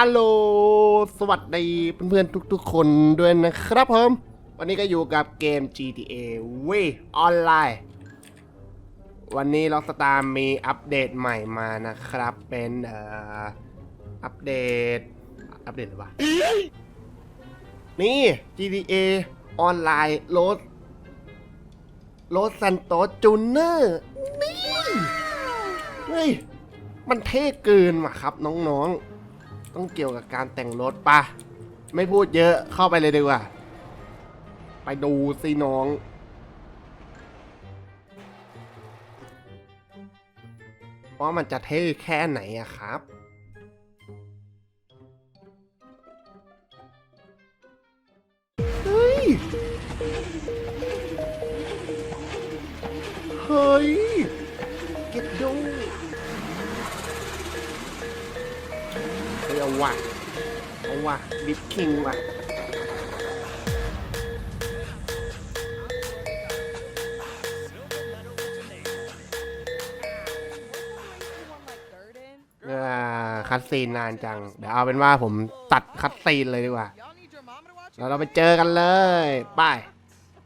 อัลโหลสวัสดีเพื่อนๆทุกๆคนด้วยนะครับผม วันนี้ก็อยู่กับเกม GTA V ออนไลน์ วันนี้ล็อกสตาร์มีอัปเดตใหม่มานะครับ เป็นเอ่ออัปเดต อัปเดตหรือวะนี่ GTA ออนไลน์โรสโรสซันโตจูเนอร์นี่เฮ้ยมันเท่เกินว่ะครับน้องๆ ต้องเกี่ยวกับการแต่งรถปะไม่พูดเยอะเข้าไปเลยดีกว่า ไปดูสิน้อง ว่ามันจะเท่แค่ไหนอะครับเฮ้ยเฮ้ยเก็ตดู เอาว่ะเอาว่ะบิ๊กคิงว่ะอ่าคัดซีนนานจัง เดี๋ยวเอาเป็นว่าผมตัดคัดซีนเลยดีกว่า แล้วเราไปเจอกันเลยไป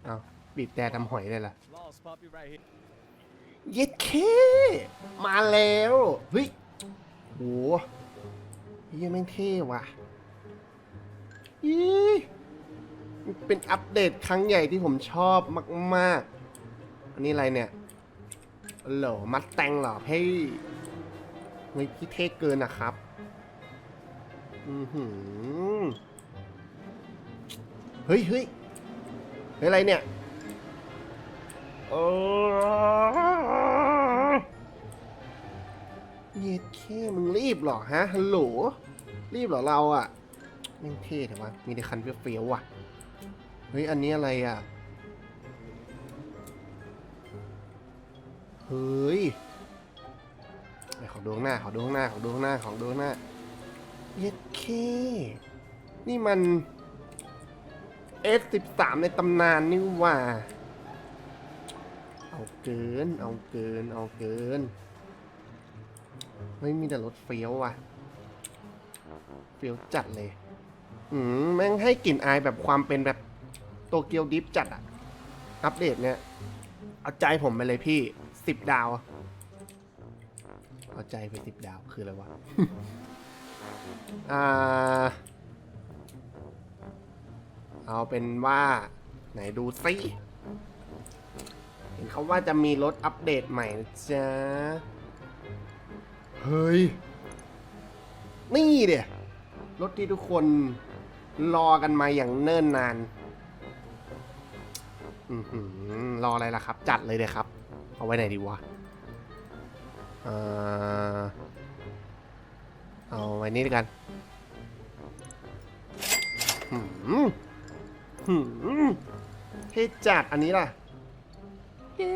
เอาบีบแต่ทำหอยเลยล่ะเย็ดเค มาแล้วเฮ้ยโห ยแม่งเท่ว่ะอีมันเป็นอัปเดตครั้งใหญ่ที่ผมชอบมากๆ อันนี้อะไรเนี่ยเหรอมัดแตงเหรอพี่เฮ้ยพี่เท่เกินนะครับ อือหือ เฮ้ยเฮ้ยเฮ้ยอะไรเนี่ยโอ้เย็ดเคมึงรีบหรอฮะฮัลโหล รีบเหรอเราอะแม่งเท่แต่ว่า มีแต่คันเฟี้ยวๆว่ะ เฮ้ย อันนี้อะไรอะเฮ้ยขอดูข้างหน้า ขอดูข้างหน้า ขอดูข้างหน้า ขอดูข้างหน้า เย็ดเค นี่มัน F13 ในตำนานนี่ว่า เอาเกิน เอาเกิน เอาเกิน ไม่มีแต่รถเฟี้ยวว่ะ เฟี้ยวจัดเลยอืมแม่งให้กลิ่นอายแบบความเป็นแบบโตเกียวดิฟจัดอะอัปเดตเนี่ย เอาใจผมไปเลยพี่สิบดาว เอาใจไปสิบดาวคืออะไรวะ อ่า เอาเป็นว่า ไหนดูซิเห็นเขาว่าจะมีรถอัปเดตใหม่นะจ๊ะ เฮ้ย นี่เดี๋ย รถที่ทุกคนรอกันมาอย่างเนิ่นนานอรออะไรล่ะครับ จัดเลยเลยครับ เอาไว้ไหนดีวะเอาไว้นี่ด้วยกันหืมหืมให้จัดอันนี้ล่ะเย็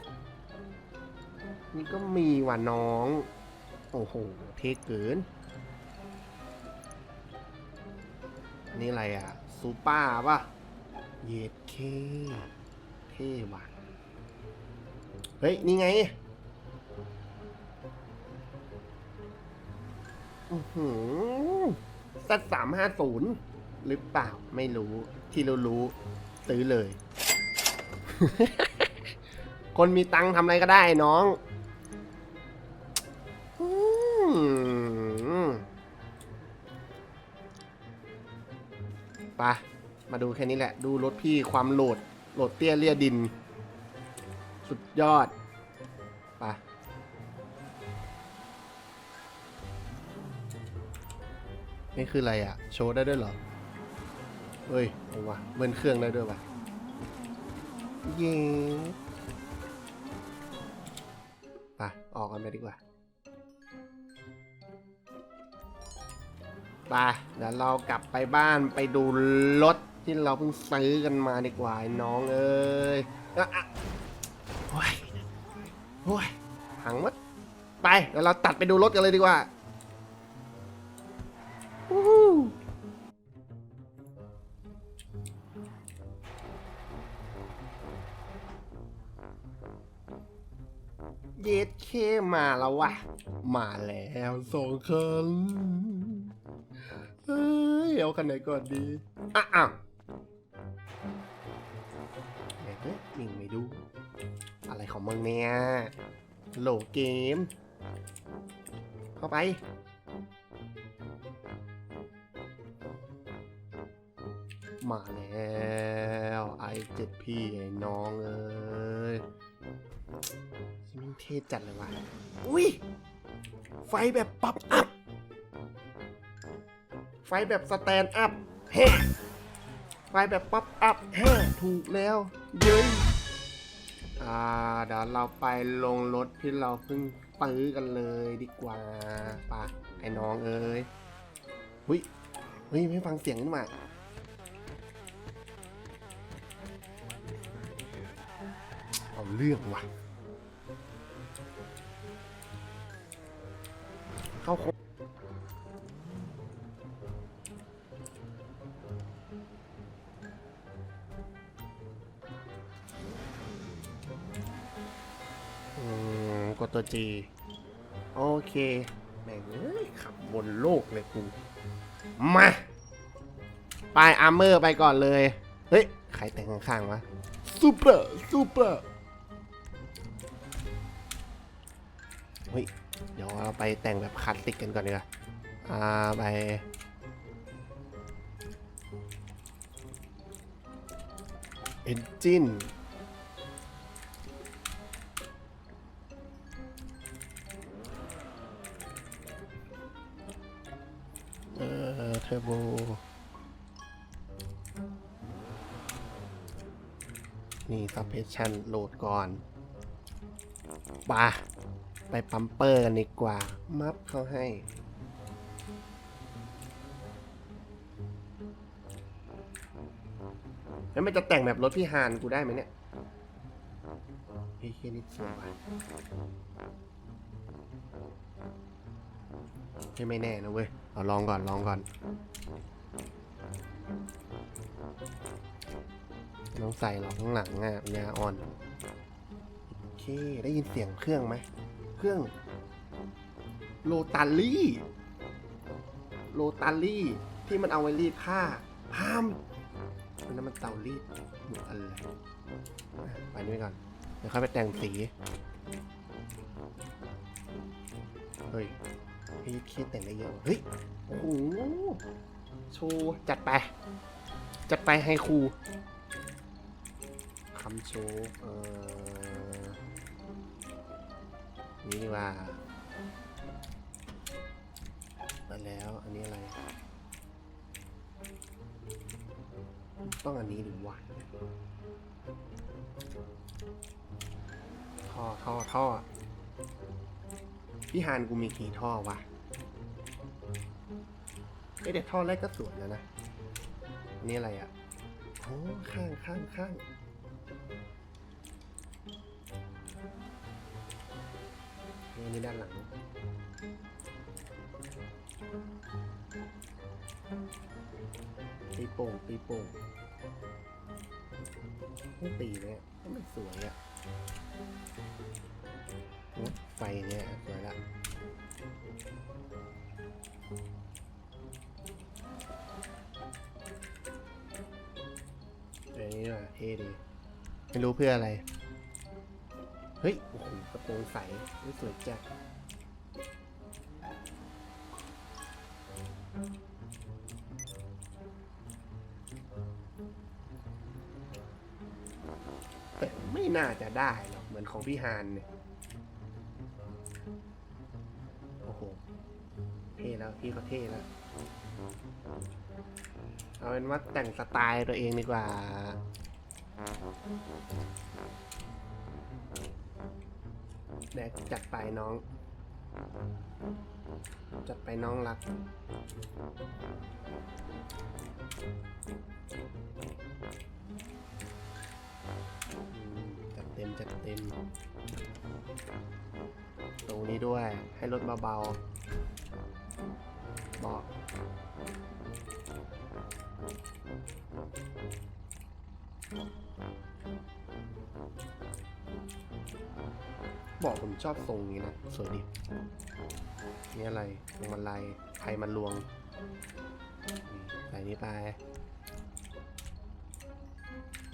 บนี่ก็มีว่ะน้อง โอ้โห เท่เกิน นี่อะไรอะซูเปอร์ป่ะ เยดเคเท่ว่ะ เฮ้ย นี่ไงอือหือสัตสามห้าศูนย์หรือเปล่าไม่รู้ที่เรารู้ซื้อเลย คนมีตังค์ทำอะไรก็ได้น้อง มาดูแค่นี้แหละ ดูรถพี่ความโหลด โหลดเตี้ยเลียดิน สุดยอดไปะนี่คืออะไรอะ่ะโชว์ได้ด้วยเหรอ เฮ้ยเอาวะเบิ้ลเครื่องได้ด้วยวะเย้ไปออกกันไปดีกว่าไปเดี๋ยวเรากลับไปบ้านไปดูรถ ที่เราเพิ่งซื้อกันมาดีกว่าไอ้น้องเอ้ยอะอะโอ้ยโอ้ยหังมัดไปเดี๋ยวเราตัดไปดูรถกันเลยดีกว่าวู้ฮู้เย็ดเคมาแล้ววะ มาแล้วสองคันเอาคันไหนก่อนดีอะอ้าว เฮ้ยนิ่งไม่ดู อะไรของมึงเนี่ยโหลเกม เข้าไป มาแล้วไอเจ็ดพี่ไอ้น้องเอ้ยชิมันเท่จัดเลยว่ะ อุ้ย ไฟแบบป๊อปอัพ ไฟแบบสแตนด์อัพ เฮ้ไฟแบบป๊อปอัพ เฮ้ ถูกแล้ว ย้ยอ่าเดี๋ยวเราไปลงรถที่เราเพิ่งปื้อกันเลยดีกว่าปะไอ้น้องเอ้ยหุ้ยเฮ้ยไม่ฟังเสียงนี่มาเอาเรื่องว่ะเข้าค ตัว G โอเค แม่งเอ้ยขับบนโลกเลยกู มาไปอาร์เมอร์ไปก่อนเลย เฮ้ย ใครแต่งข้างๆวะซูเปอร์ซูเปอร์เฮ้ย เดี๋ยวเราไปแต่งแบบคลาสสิกกันก่อนดีกว่าอ่าไปเอนจิน เทอร์โบนี่ซับเพชชั่นโหลดก่อนปะไปปั๊มเปอร์กันดีกว่า มัฟเขาให้ แล้วมันจะแต่งแบบรถพี่ฮานกูได้ไหมเนี่ยเฮ้ยเฮ้ยนี่สวย ว่ะเฮ้ยไม่แน่นะเว้ย เอาลองก่อนลองก่อน ต้องใส่หรอกข้างหลังอะยาอ่อน โอเค ได้ยินเสียงเครื่องไหม เครื่อง โลตาลี่ โลตาลี่ ที่มันเอาไว้รีดผ้า ห้ามอันนั้นมันเตารีดหมูอะไรไปนี่ก่อน เดี๋ยวค่อยไปแต่งสี เฮ้ย เฮ้ยคิดแต่งได้เยอะเฮ้ยโอ้โหโชว์จัดไป จัดไปให้ครูคำโชว์เอ่อนี่ดีกว่ามาแล้ว อันนี้อะไร ต้องอันนี้หรือวะท่อท่อท่อพี่ฮานกูมีกี่ท่อวะ เอ้แต่ท่อแรกก็สวยแล้วนะนนี้อะไรอะโอ้ข้างข้างข้างนี่นี่ด้านหลัง ตีโป่งตีโป่งไม่ตีเลยก็ไม่สวยอะโอ้ไฟเนี่ยสวยละ เท่ดี ไม่รู้เพื่ออะไร เฮ้ย โอ้โห กระโปรงใสสวยจัดแต่ไม่น่าจะได้หรอก เหมือนของพี่ฮานเนี่ย โอ้โห เท่แล้ว พี่เขาเท่แล้วเอาเป็นว่าแต่งสไตล์ตัวเองดีกว่า แดกจัดไปน้อง จัดไปน้องรัก จัดเต็มจัดเต็ม ตรงนี้ด้วยให้รถเบาๆเบาะ บอกผมชอบทรงนี้นะ สวยดีนี่อะไรลงมาลายใครมันลวงนี่นี้ไป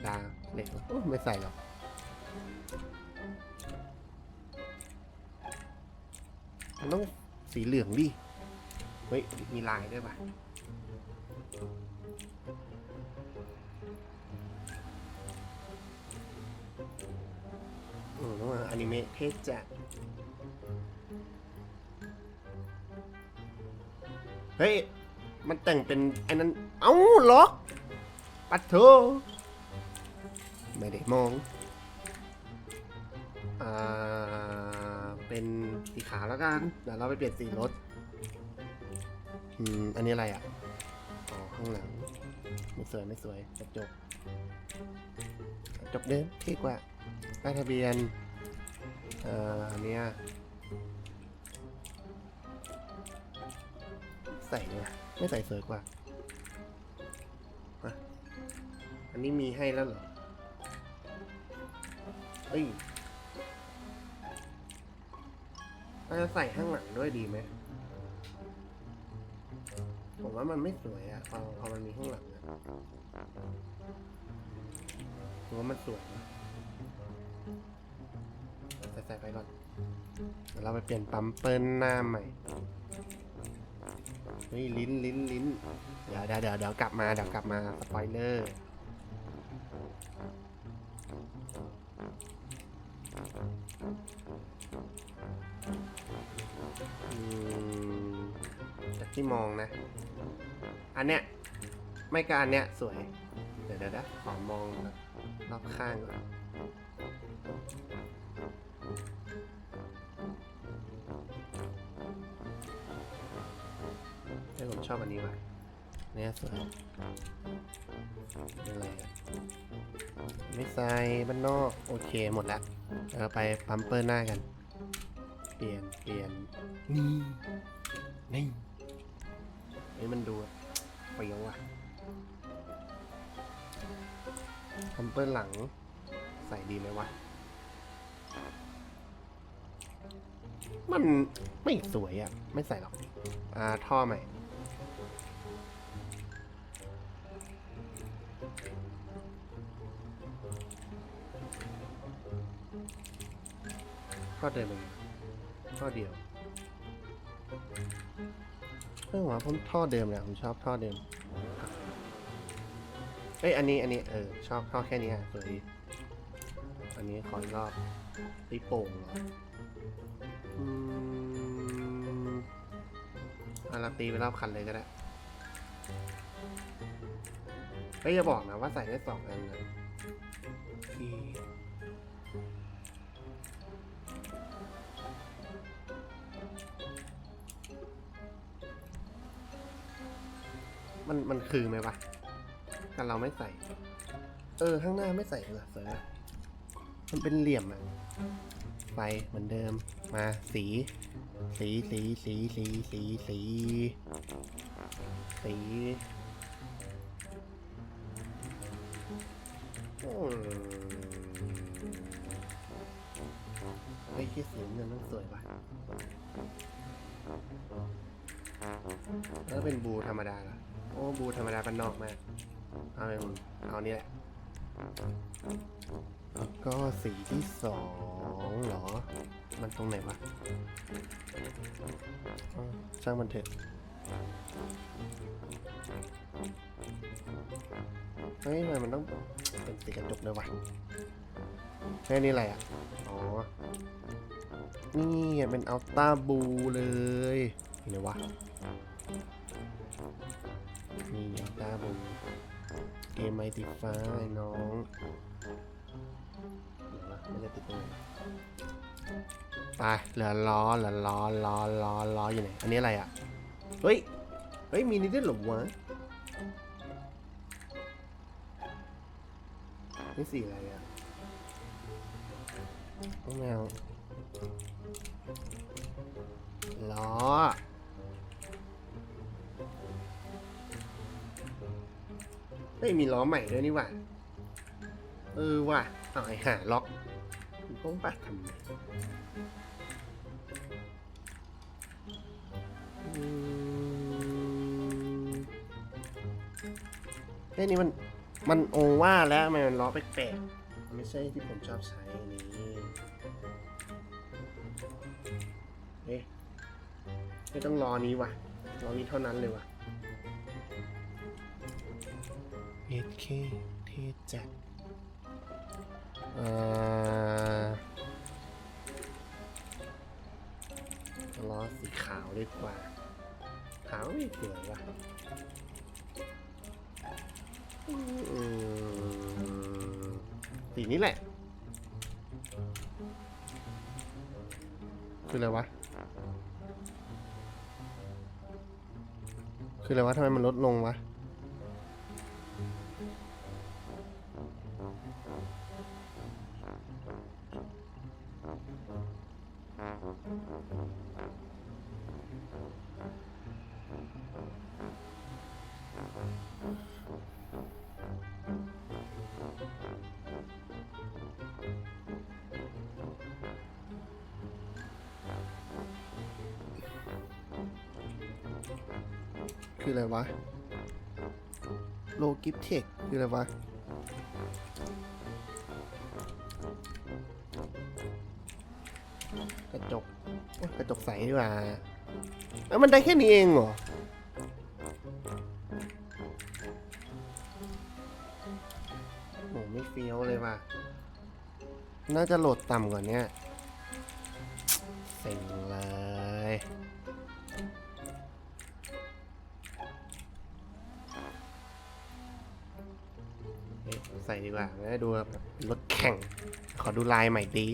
ดาเหล็กไม่ใส่หรอกมันต้องสีเหลืองดิ เฮ้ย มีลายด้วยป่ะ โอ้น้องอนิเมะเทศจัดเฮ้ย มันแต่งเป็นไอ้นั้น เอ้าล็อก ปัดโถไม่ได้มอง อ่า เป็นสีขาวแล้วกัน เดี๋ยวเราไปเปลี่ยนสีรถ อืม อันนี้อะไรอะ อ๋อ ข้างหลัง ไม่สวยไม่สวยกระจก จกเดิมเท่กว่าป้ายทะเบียน เอ่ออันเนี้ยใส่เนี่ยไม่ใส่สวยกว่า อันนี้มีให้แล้วเหรอเอ้ยเราจะใส่ข้างหลังด้วยดีไหม ผมว่ามันไม่สวยอะพอพอมันมีข้างหลังอะ ผมว่ามันสวยนะใส่ใส่ไปก่อนเดี๋ยวเราไปเปลี่ยนปั๊มเปิลหน้าใหม่เฮ้ยลิ้นลิ้นลิ้นเดี๋ยวเดี๋ยวเดี๋ยวเดี๋ยวกลับมาเดี๋ยวกลับมาสปอยเลอร์จากที่มองนะ อันเนี้ย ไม่ก็อันเนี้ยสวย เดี๋ยวเดี๋ยวเดี๋ยวขอมองแบบ รอบข้างก่อนเฮ้ผมชอบอันนี้ว่ะเนี่ยสวยเป็นอะไรไม่ใส่บ้านนอก โอเคหมดแล้วเราไปปั๊มเปอร์หน้ากัน เปลี่ยนเปลี่ยนนี่นี่เฮ้ยมันดูเปรี้ยวว่ะ มเปอร์หลัง ใส่ดีไหมวะ มันไม่สวยอะ ไม่ใส่หรอก อ่า ท่อใหม่ ท่อเดิมเองท่อเดียวเออว่าผมท่อเดิมแหละผมชอบท่อเดิม เอ้ยอันนี้อันนี้เออชอบท่อแค่นี้อะสวยดีอันนี้ขออีกรอบตีโป่งเหรออืมอาราตีไปรอบคันเลยก็ได้เฮ้ยอย่าบอกนะว่าใส่ได้สองอันนะทีมันมันคือไหมวะ แต่เราไม่ใส่ เออ ข้างหน้าไม่ใส่เหรอเสือมันเป็นเหลี่ยมอะไฟเหมือนเดิม มาสี สีสีสีสีสีสีสีอืมไอ้ยคิดสีเงินต้องสวยว่ะแล้วเป็นบูธรรมดาเหรอโอ้บูธรรมดาปันนอกมาก เอาเป็นเอานี่แหละ แล้วก็สีที่สองเหรอ มันตรงไหนวะอ้าวช่างมันเถอะเฮ้ยทำไมมันต้องเป็นสีกระจกด้วยวะแค่นี้อะไรอะ อ๋อ นี่เป็นอัลต้าบูเลยนี่ไหนวะ นี่อัลต้าบู เกมไมติฟ้าไอ้น้องเดี๋ยวนะมันจะติดตรงไหนไปเหลือล้อเหลือล้อล้อล้อล้ออยู่ไหนอันนี้อะไรอะเฮ้ยเฮ้ยมีนี่ด้วยเหรอวะนี่สีอะไรอะต้องแมวล้อ เฮ้ยมีล้อใหม่ด้วยนี่หว่า เออว่ะเอาไอ้ห่าล็อกต้องปัดทำไมเฮ้ยนี่มัน มันองว่าแล้วทำไมมันล้อแปลกๆไม่ใช่ที่ผมชอบใช้อันนี้เอ๊ะไม่ต้องรอนี้ว่ะรอนี้เท่านั้นเลยว่ะ เอเคเทจัดเอ่อล้อสีขาวดีกว่า ขาวไม่สวยว่ะสีนี้แหละ คืออะไรวะ คืออะไรวะทำไมมันลดลงวะ คืออะไรวะโลกิฟเทคคืออะไรวะกระจกกระจกใสดีกว่าแล้มันได้แค่นี้เองเหรอโหไม่เฟี้ยวเลยว่ะ น่าจะโหลดต่ำกว่านี้ ส่ดีกว่าแล้ดูแบบรถแข่ง ขอดูลายใหม่ดี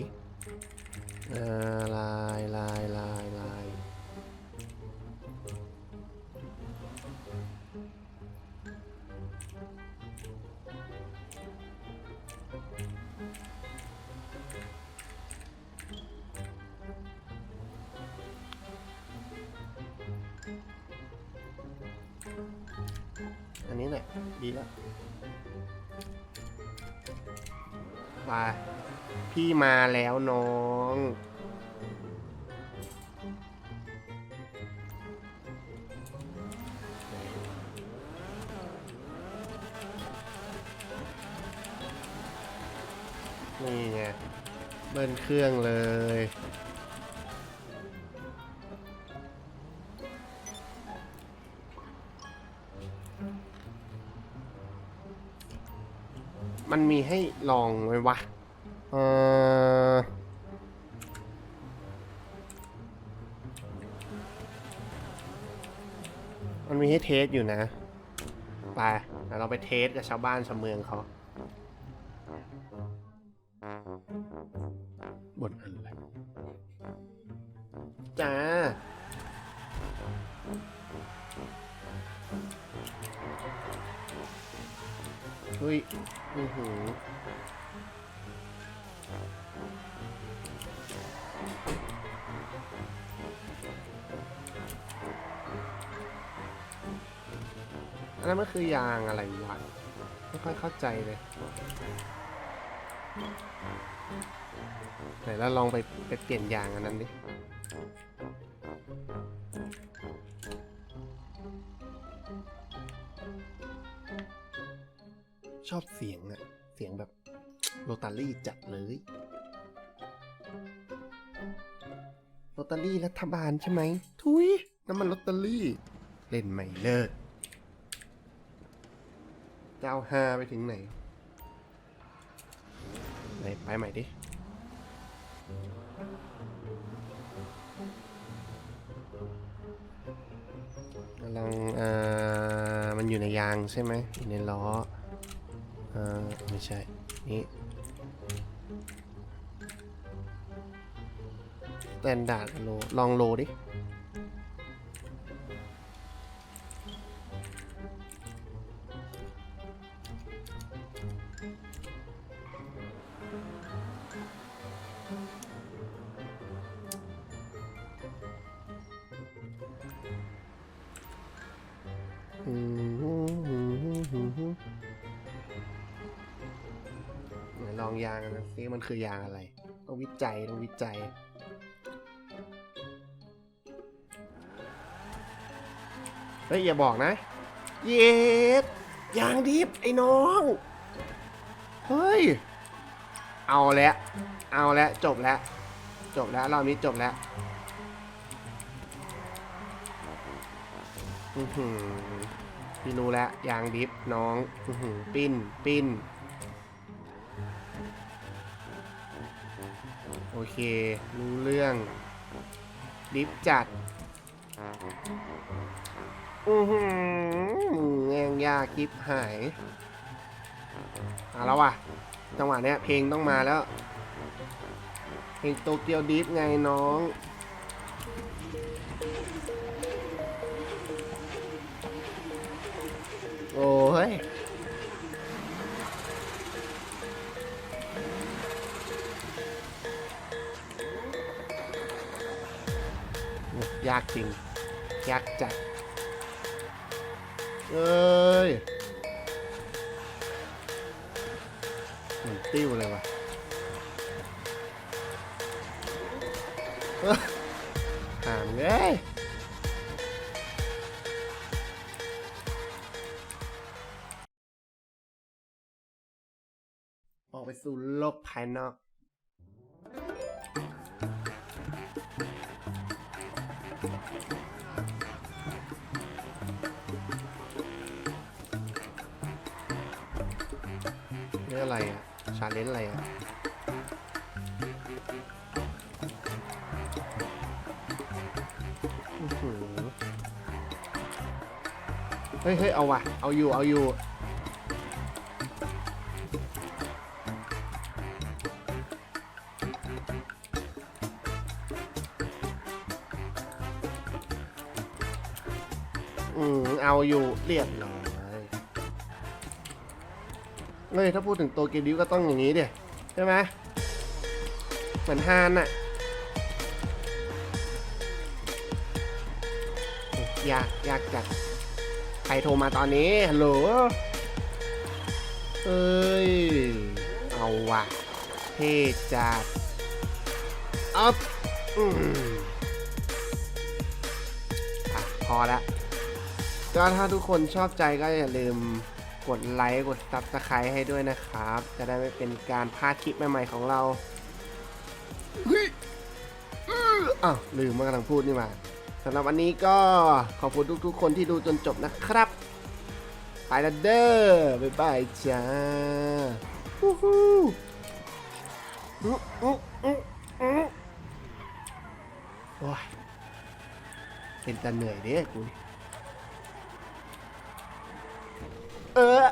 เออลายลายลายลายอันนี้แหละดีแล้ว มาพี่มาแล้วน้อง นี่ไงเบิ้ลเครื่องเลย มันมีให้ลองไหมวะ เออมันมีให้เทสอยู่นะ ไปเดี๋ยวเราไปเทสกับชาวบ้านชาวเมืองเขาบนอะไรจ้าเฮ้ย อือหืออันนั้นมันคือยางอะไรวะไม่ค่อยเข้าใจเลยไหนเราลองไปไปเปลี่ยนยางอันนั้นดิ ชอบเสียงอะเสียงแบบโรตารี่จัดเลยโรตารี่รัฐบาลใช่ไหม ทุยน้ำมันโรตารี่ เล่นไม่เลิกเจ้าฮาไปถึงไหน ไหน ไปใหม่ดิ กำลองเอ่อมันอยู่ในยางใช่ไหมอยู่ในล้อ อ่อไม่ใช่ นี่แตนดาร์ดโล ลองโลดิอืมไหน ลองยางนะซิมันคือยางอะไร ต้องวิจัยต้องวิจัย เฮ้ย อย่าบอกนะ เย็ดยางดิบไอ้น้อง เฮ้ย เอาแล้ว เอาแล้วจบแล้ว จบแล้วรอบนี้จบแล้วอือหือพี่รู้แล้วยางดิฟน้องอือหือปิ้นปิ้น เค รู้เรื่องดิฟจัด อือหือแงงยากกิฟหายเอาแล้วว่ะ จังหวะเนี้ยเพลงต้องมาแล้ว เพลงโตเกียวดิฟไงน้องโอ้ย ยากจริง ยากจัด เอ้ยเหมือนติ้วเลยว่ะห่างเลยออกไปสู่โลกภายนอก ชาเลนจ์อะไรอะอื้อหือเฮ้ยเฮ้ยเอาว่ะ เอาอยู่ เอาอยู่ อืม เอาอยู่ เรียบร้อย เฮ้ยถ้าพูดถึงโตเกียวดิวก็ต้องอย่างนี้เดียใช่ไหมเหมือนฮานอะยากยากจัดใครโทรมาตอนนี้ฮัลโหลเอ้ย เอาวะเท่จัดอัพอือพอละก็ถ้าทุกคนชอบใจก็อย่าลืม กดไลค์กดซับสไครต์ให้ด้วยนะครับ จะได้ไม่เป็นการพลาดคลิปใหม่ๆของเราอ้าวลืมเมื่อกำลังพูดนี่หว่าสำหรับวันนี้ก็ขอบคุณทุกๆ คนที่ดูจนจบนะครับ ไปแล้วเด้อบ๊ายบายจ้าฮู้ฮู้โอ้ยเป็นแต่เหนื่อยเด้กูนี่ เออ